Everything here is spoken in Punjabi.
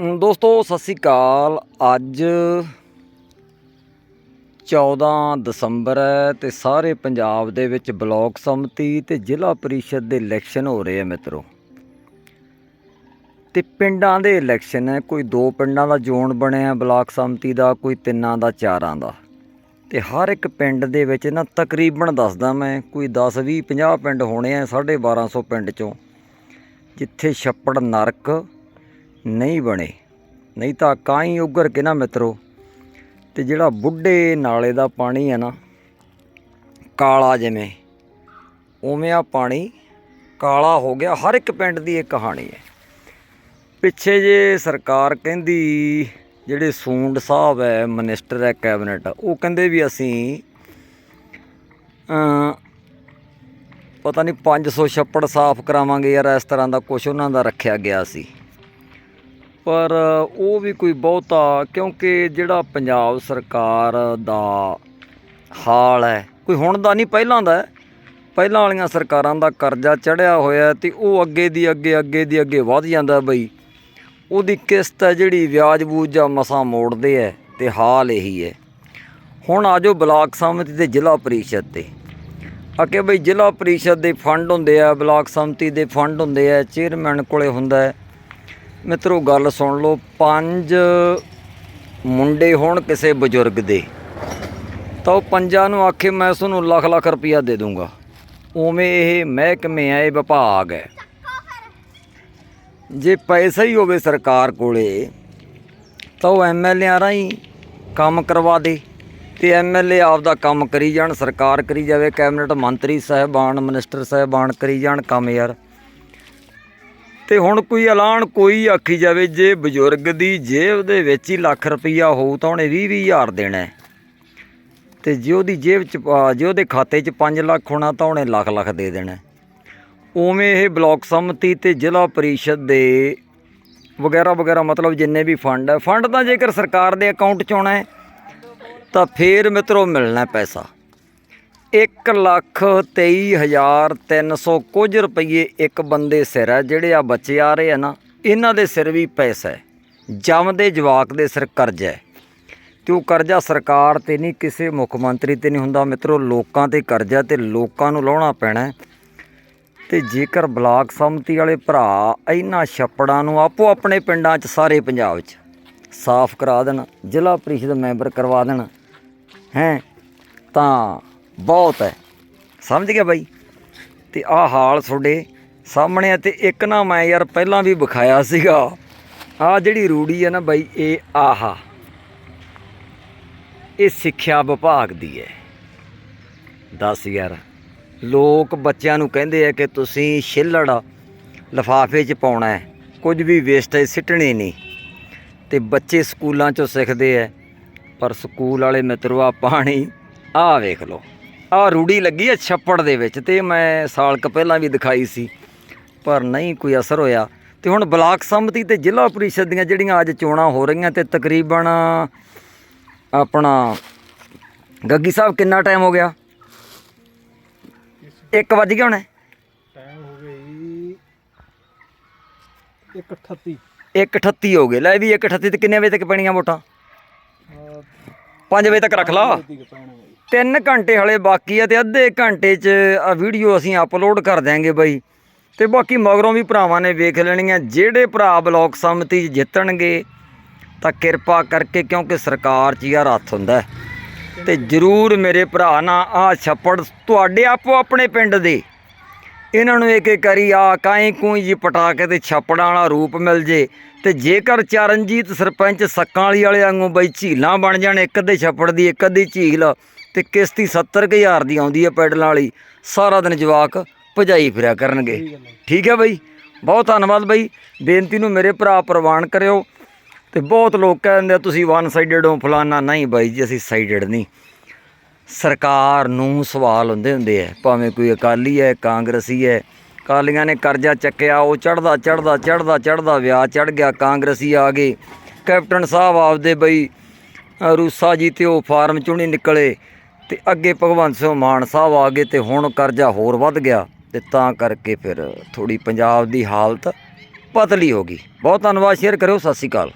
ਦੋਸਤੋ, ਸਤਿ ਸ੍ਰੀ ਅਕਾਲ। ਅੱਜ 14 ਦਸੰਬਰ ਹੈ ਤੇ ਸਾਰੇ ਪੰਜਾਬ ਦੇ ਵਿੱਚ ਬਲਾਕ ਸੰਮਤੀ ਤੇ ਜ਼ਿਲ੍ਹਾ ਪਰਿਸ਼ਦ ਦੇ ਇਲੈਕਸ਼ਨ ਹੋ ਰਹੇ ਆ ਮਿੱਤਰੋ। ਤੇ ਪਿੰਡਾਂ ਦੇ ਇਲੈਕਸ਼ਨ ਹੈ, ਕੋਈ ਦੋ ਪਿੰਡਾਂ ਦਾ ਜ਼ੋਨ ਬਣਿਆ ਬਲਾਕ ਸੰਮਤੀ ਦਾ, ਕੋਈ ਤਿੰਨਾਂ ਦਾ, ਚਾਰਾਂ ਦਾ। ਤੇ ਹਰ ਇੱਕ ਪਿੰਡ ਦੇ ਵਿੱਚ ਨਾ ਤਕਰੀਬਨ ਦੱਸਦਾ ਮੈਂ, ਕੋਈ 10 20 50 ਪਿੰਡ ਹੋਣੇ ਆ 1250 ਪਿੰਡ ਚੋਂ, ਜਿੱਥੇ ਛੱਪੜ, ਨਰਕ ਨਹੀਂ ਬਣੇ। ਨਹੀਂ ਤਾਂ ਕਾਈ ਉੱਗਰ ਕੇ ਨਾ ਮਿੱਤਰੋ। ਤੇ ਜਿਹੜਾ ਬੁੱਢੇ ਨਾਲੇ ਦਾ ਪਾਣੀ ਹੈ ਨਾ, ਕਾਲਾ ਜਿਵੇਂ, ਉਵੇਂ ਆ ਪਾਣੀ ਕਾਲਾ ਹੋ ਗਿਆ। ਹਰ ਇੱਕ ਪਿੰਡ ਦੀ ਇਹ ਕਹਾਣੀ ਹੈ। ਪਿੱਛੇ ਜੇ ਸਰਕਾਰ ਕਹਿੰਦੀ, ਜਿਹੜੇ ਸੂੰਡ ਸਾਹਿਬ ਹੈ, ਮਿਨਿਸਟਰ ਹੈ, ਕੈਬਨਿਟ, ਉਹ ਕਹਿੰਦੇ ਵੀ ਅਸੀਂ ਪਤਾ ਨਹੀਂ 500 ਛੱਪੜ ਸਾਫ਼ ਕਰਾਵਾਂਗੇ ਯਾਰ, ਇਸ ਤਰ੍ਹਾਂ ਦਾ ਕੁਝ ਉਹਨਾਂ ਦਾ ਰੱਖਿਆ ਗਿਆ ਸੀ। ਪਰ ਉਹ ਵੀ ਕੋਈ ਬਹੁਤਾ, ਕਿਉਂਕਿ ਜਿਹੜਾ ਪੰਜਾਬ ਸਰਕਾਰ ਦਾ ਹਾਲ ਹੈ, ਕੋਈ ਹੁਣ ਦਾ ਨਹੀਂ, ਪਹਿਲਾਂ ਦਾ ਪਹਿਲਾਂ ਵਾਲੀਆਂ ਸਰਕਾਰਾਂ ਦਾ ਕਰਜ਼ਾ ਚੜਿਆ ਹੋਇਆ ਤੇ ਉਹ ਅੱਗੇ ਦੀ ਅੱਗੇ ਅੱਗੇ ਦੀ ਅੱਗੇ ਵਧ ਜਾਂਦਾ ਬਈ। ਉਹਦੀ ਕਿਸ਼ਤ ਹੈ ਜਿਹੜੀ ਵਿਆਜ ਬੂਜ ਜਾਂ ਮਸਾਂ ਮੋੜਦੇ ਐ ਤੇ ਹਾਲ ਇਹੀ ਹੈ। ਹੁਣ ਆਜੋ ਬਲਾਕ ਸੰਮਤੀ ਤੇ ਜ਼ਿਲ੍ਹਾ ਪਰਿਸ਼ਦ ਤੇ। ਅਕੇ ਬਈ ਜ਼ਿਲ੍ਹਾ ਪਰਿਸ਼ਦ ਦੇ ਫੰਡ ਹੁੰਦੇ ਆ, ਬਲਾਕ ਸੰਮਤੀ ਦੇ ਫੰਡ ਹੁੰਦੇ ਆ, ਚੇਅਰਮੈਨ ਕੋਲੇ ਹੁੰਦਾ ਹੈ। ਮਿੱਤਰੋ, ਗੱਲ ਸੁਣ ਲਓ, ਪੰਜ ਮੁੰਡੇ ਹੋਣ ਕਿਸੇ ਬਜ਼ੁਰਗ ਦੇ। ਤਾਂ ਉਹ ਪੰਜਾਂ ਨੂੰ ਆਖੇ, ਮੈਂ ਤੁਹਾਨੂੰ ਲੱਖ ਲੱਖ ਰੁਪਈਆ ਦੇ ਦੂੰਗਾ। ਉਵੇਂ ਇਹ ਮਹਿਕਮੇ ਆ ਇਹ ਵਿਭਾਗ ਹੈ। ਜੇ ਪੈਸਾ ਹੀ ਹੋਵੇ ਸਰਕਾਰ ਕੋਲੇ, ਤਾਂ ਉਹ ਐਮਐਲਏ ਰਾਹੀਂ ਕੰਮ ਕਰਵਾ ਦੇ ਤੇ ਐਮਐਲਏ ਆਪਦਾ ਕੰਮ ਕਰੀ ਜਾਣ, ਸਰਕਾਰ ਕਰੀ ਜਾਵੇ, ਕੈਬਨਿਟ ਮੰਤਰੀ ਸਾਹਿਬਾਨ, ਮਿਨਿਸਟਰ ਸਾਹਿਬਾਨ ਕਰੀ ਜਾਣ ਕੰਮ ਯਾਰ। ਤੇ ਹੁਣ ਕੋਈ ਐਲਾਨ ਕੋਈ ਆਖੀ ਜਾਵੇ ਜੇ ਬਜ਼ੁਰਗ ਦੀ ਜੇਬ ਦੇ ਵਿੱਚ ਹੀ ਲੱਖ ਰੁਪਈਆ ਹੋਊ ਤਾਂ ਉਹਨੇ 20 ਹਜ਼ਾਰ ਦੇਣਾ ਹੈ। ਤੇ ਜੇ ਉਹਦੀ ਜੇਬ ਚ ਜੇ ਉਹਦੇ ਖਾਤੇ 'ਚ 5 ਲੱਖ ਹੋਣਾ ਤਾਂ ਉਹਨੇ ਲੱਖ ਲੱਖ ਦੇ ਦੇਣਾ ਉਵੇਂ ਇਹ ਬਲਾਕ ਸੰਮਤੀ ਤੇ ਜ਼ਿਲ੍ਹਾ ਪਰਿਸ਼ਦ ਦੇ ਵਗੈਰਾ ਵਗੈਰਾ, ਮਤਲਬ ਜਿੰਨੇ ਵੀ ਫੰਡ ਹੈ, ਫੰਡ ਤਾਂ ਜੇਕਰ ਸਰਕਾਰ ਦੇ ਅਕਾਊਂਟ 'ਚ ਆਉਣਾ ਹੈ, ਤਾਂ ਫੇਰ ਮਿੱਤਰੋ ਮਿਲਣਾ ਪੈਸਾ ਇੱਕ ਲੱਖ ਤੇਈ ਹਜ਼ਾਰ ਤਿੰਨ ਸੌ ਕੁਝ ਰੁਪਏ ਇੱਕ ਬੰਦੇ ਸਿਰ ਹੈ, ਜਿਹੜੇ ਆ ਬੱਚੇ ਆ ਰਹੇ ਆ ਨਾ, ਇਹਨਾਂ ਦੇ ਸਿਰ ਵੀ ਪੈਸਾ ਹੈ। ਜੰਮਦੇ ਜਵਾਕ ਦੇ ਸਿਰ ਕਰਜ਼ਾ ਹੈ। ਤੇ ਉਹ ਕਰਜ਼ਾ ਸਰਕਾਰ ਤੇ ਨਹੀਂ, ਕਿਸੇ ਮੁੱਖ ਮੰਤਰੀ ਤੇ ਨਹੀਂ ਹੁੰਦਾ। ਮਿੱਤਰੋ, ਲੋਕਾਂ ਤੇ ਕਰਜ਼ਾ ਤੇ ਲੋਕਾਂ ਨੂੰ ਲਾਉਣਾ ਪੈਣਾ ਹੈ। ਤੇ ਜੇਕਰ ਬਲਾਕ ਸੰਮਤੀ ਵਾਲੇ ਭਰਾ ਇਹਨਾਂ ਛੱਪੜਾਂ ਨੂੰ ਆਪੋ ਆਪਣੇ ਪਿੰਡਾਂ 'ਚ, ਸਾਰੇ ਪੰਜਾਬ 'ਚ ਸਾਫ਼ ਕਰਾ ਦੇਣ, ਜ਼ਿਲ੍ਹਾ ਪ੍ਰੀਸ਼ਦ ਮੈਂਬਰ ਕਰਵਾ ਦੇਣ, ਹੈ, ਤਾਂ ਬਹੁਤ ਹੈ। ਸਮਝ ਗਿਆ ਬਾਈ? ਤੇ ਆਹ ਹਾਲ ਤੁਹਾਡੇ ਸਾਹਮਣੇ ਆ ਤੇ ਇੱਕ ਨਾ ਮੈਂ ਯਾਰ ਪਹਿਲਾਂ ਵੀ ਵਿਖਾਇਆ ਸੀਗਾ। ਆਹ ਜਿਹੜੀ ਰੂੜੀ ਹੈ ਨਾ ਬਾਈ, ਇਹ ਆਹਾ। ਇਹ ਸਿੱਖਿਆ ਵਿਭਾਗ ਦੀ ਹੈ। ਦੱਸ ਯਾਰ, ਲੋਕ ਬੱਚਿਆਂ ਨੂੰ ਕਹਿੰਦੇ ਆ ਕਿ ਤੁਸੀਂ ਛਿੱਲੜ ਲਫਾਫੇ 'ਚ ਪਾਉਣਾ ਹੈ। ਕੁਝ ਵੀ ਵੇਸਟੇਜ ਸਿੱਟਣੀ ਨਹੀਂ। ਤੇ ਬੱਚੇ ਸਕੂਲਾਂ 'ਚੋਂ ਸਿੱਖਦੇ ਐ ਪਰ ਸਕੂਲ ਵਾਲੇ ਮਿੱਤਰੋ, ਆ ਪਾਣੀ, ਆ ਵੇਖ ਲਓ। ਆਹ ਰੂੜੀ ਲੱਗੀ ਐ ਛੱਪੜ ਦੇ ਵਿੱਚ ਤੇ ਮੈਂ ਸਾਲ ਕ ਪਹਿਲਾਂ ਵੀ ਦਿਖਾਈ ਸੀ ਪਰ ਨਹੀਂ ਕੋਈ ਅਸਰ ਹੋਇਆ। ਤੇ ਹੁਣ ਬਲਾਕ ਸੰਮਤੀ ਤੇ ਜ਼ਿਲ੍ਹਾ ਪਰਿਸ਼ਦ ਦੀਆਂ ਜਿਹੜੀਆਂ ਅੱਜ ਚੋਣਾਂ ਹੋ ਰਹੀਆਂ ਤੇ ਤਕਰੀਬਨ ਆਪਣਾ ਗੱਗੀ ਸਾਹਿਬ ਕਿੰਨਾ ਟਾਈਮ ਹੋ ਗਿਆ? 1 ਵੱਜ ਗਿਆ ਹੁਣ? ਟਾਈਮ ਹੋ ਜੀ 138 1:38 ਹੋ ਗਏ। ਲੈ ਵੀ 1:38 ਤੇ ਕਿੰਨੇ ਵਜੇ ਤੱਕ ਪੈਣੀਆਂ ਵੋਟਾਂ? 5 ਵਜੇ ਤੱਕ ਰੱਖ ਲਾ। ਤਿੰਨ ਘੰਟੇ ਹਲੇ ਬਾਕੀ ਆ ਤੇ ਅੱਧੇ ਘੰਟੇ 'ਚ ਆ ਵੀਡੀਓ ਅਸੀਂ ਅਪਲੋਡ ਕਰ ਦਿਆਂਗੇ ਬਾਈ ਤੇ ਬਾਕੀ ਮਗਰੋਂ ਵੀ ਭਰਾਵਾਂ ਨੇ ਵੇਖ ਲੈਣੀਆਂ, ਜਿਹੜੇ ਭਰਾ ਬਲਾਕ ਸੰਮਤੀ 'ਚ ਜਿੱਤਣਗੇ, ਤਾਂ ਕਿਰਪਾ ਕਰਕੇ ਕਿਉਂਕਿ ਸਰਕਾਰ 'ਚ ਯਾਰ ਹੱਥ ਹੁੰਦਾ ਹੈ। ਤੇ ਜਰੂਰ ਮੇਰੇ ਭਰਾ ਨਾ ਆ ਛੱਪੜ ਤੁਹਾਡੇ ਆਪੋ ਆਪਣੇ ਪਿੰਡ ਦੇ ਇਹਨਾਂ ਨੂੰ ਇੱਕ ਇੱਕ ਕਰੀ ਆ ਕਾਈ ਕੂਈ ਜੀ ਪਟਾ ਕੇ ਤੇ ਛੱਪੜਾਂ ਵਾਲਾ ਰੂਪ ਮਿਲ ਜੇ, ਤੇ ਜੇਕਰ ਚਰਨਜੀਤ ਸਰਪੰਚ ਸੱਕਾਂ ਵਾਲੀ ਵਾਲੇ ਵਾਂਗੂ ਬਈ ਝੀਲਾਂ ਬਣ ਜਾਣ, ਇੱਕ ਅੱਧੇ ਛੱਪੜ ਦੀ, ਇੱਕ ਅੱਧੀ ਝੀਲ ਤੇ ਕਿਸ਼ਤੀ 70000 ਦੀ ਆਉਂਦੀ ਹੈ ਪੈਡਲਾਂ ਵਾਲੀ। ਸਾਰਾ ਦਿਨ ਜਵਾਕ ਭਜਾਈ ਫਿਰਿਆ ਕਰਨਗੇ। ਠੀਕ ਹੈ ਬਈ। ਬਹੁਤ ਧੰਨਵਾਦ ਬਈ। ਬੇਨਤੀ ਨੂੰ ਮੇਰੇ ਭਰਾ ਪ੍ਰਵਾਨ ਕਰਿਓ। ਤੇ ਬਹੁਤ ਲੋਕ ਕਹਿੰਦੇ ਆ ਤੁਸੀਂ ਵਨ ਸਾਈਡਡ ਹੋ ਫਲਾਨਾ ਨਹੀਂ ਬਾਈ ਜੀ ਅਸੀਂ ਸਾਈਡਡ ਨਹੀਂ। ਸਰਕਾਰ ਨੂੰ ਸਵਾਲ ਹੁੰਦੇ ਹੁੰਦੇ ਐ ਭਾਵੇਂ ਕੋਈ ਅਕਾਲੀ ਹੈ ਕਾਂਗਰਸੀ ਹੈ। ਅਕਾਲੀਆਂ ਨੇ ਕਰਜ਼ਾ ਚੱਕਿਆ ਉਹ ਚੜਦਾ ਚੜਦਾ ਚੜਦਾ ਚੜਦਾ ਵਿਆਜ ਚੜ ਗਿਆ ਕਾਂਗਰਸੀ ਆ ਗਏ ਕੈਪਟਨ ਸਾਹਿਬ ਆਪਦੇ ਬਈ ਰੂਸਾ ਜੀ ਤੇ ਉਹ ਫਾਰਮ ਚੋਂ ਨਹੀਂ ਨਿਕਲੇ। ਤੇ ਅੱਗੇ ਭਗਵੰਤ ਸਿੰਘ ਮਾਨ ਸਾਹਿਬ ਆ ਗਏ ਤੇ ਹੁਣ ਕਰਜ਼ਾ ਹੋਰ ਵੱਧ ਗਿਆ ਤੇ ਤਾਂ ਕਰਕੇ ਫਿਰ ਥੋੜੀ ਪੰਜਾਬ ਦੀ ਹਾਲਤ ਪਤਲੀ ਹੋ ਗਈ। ਬਹੁਤ ਧੰਨਵਾਦ, ਸ਼ੇਅਰ ਕਰਿਓ, ਸਤਿ ਸ਼੍ਰੀ ਅਕਾਲ।